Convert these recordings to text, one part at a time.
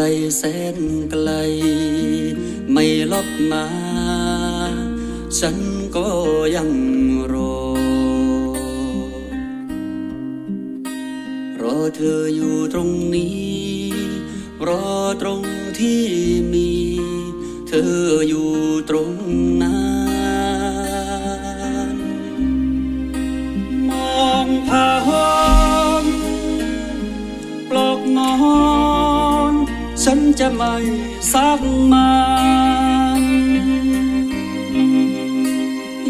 ลแสนไกล ไม่ลบมา ฉันก็ยังรอ รอเธออยู่ตรงนี้ รอตรงที่มี เธออยู่ตรงนั้น ฉันจะไม่ซักมัน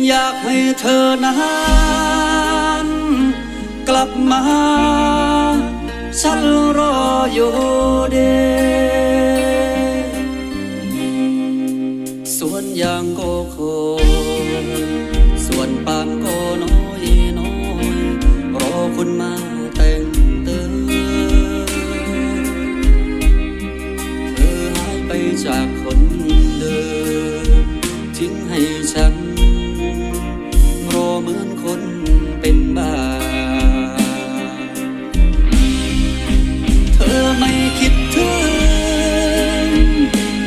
อยากให้เธอนั้นกลับมา ฉันรออยู่เด ส่วนยางก็คอยส่วนปามก็น้อยน้อย รอคนมา เหมือนคนเป็นบ้า เธอไม่คิดถึง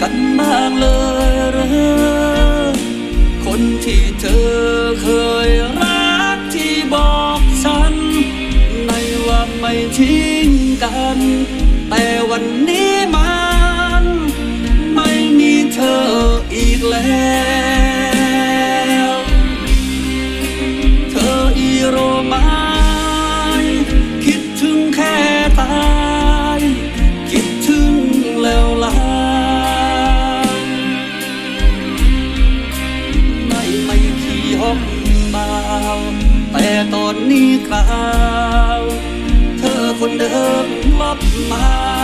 กันบ้างเลยหรือคนที่เธอเคยรักที่บอกฉันในว่าไม่ทิ้งกัน แต่วันนี้มัน ไม่มีเธออีกแล้วาว เธอคนเดิมลบมา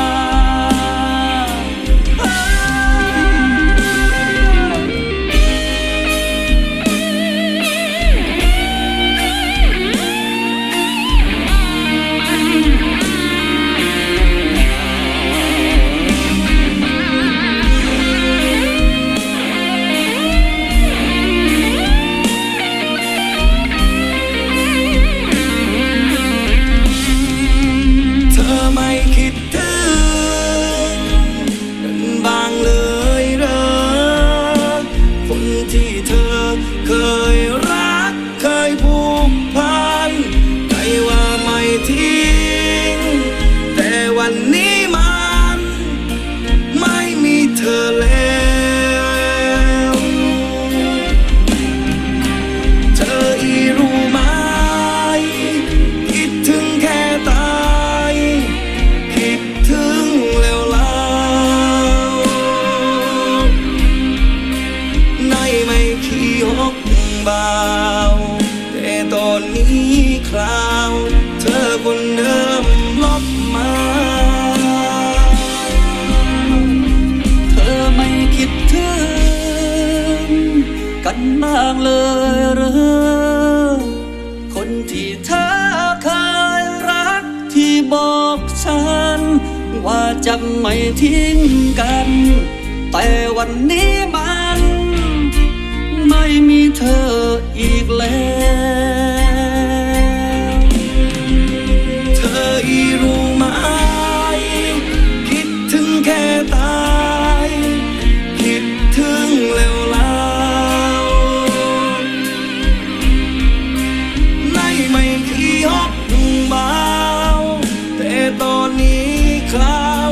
นบ้างเลยเหรอคนที่เธอเคยรักที่บอกฉัน ว่าจะไม่ทิ้งกัน แต่วันนี้มัน ไม่มีเธออีกแล้ว อนนี้คราว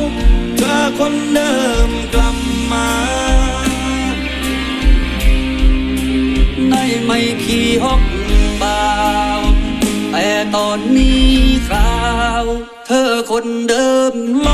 เธอคนเดิมกลับมา ในไม่ขี่ฮอกเบาแต่ตอนนี้คราว เธอคนเดิมล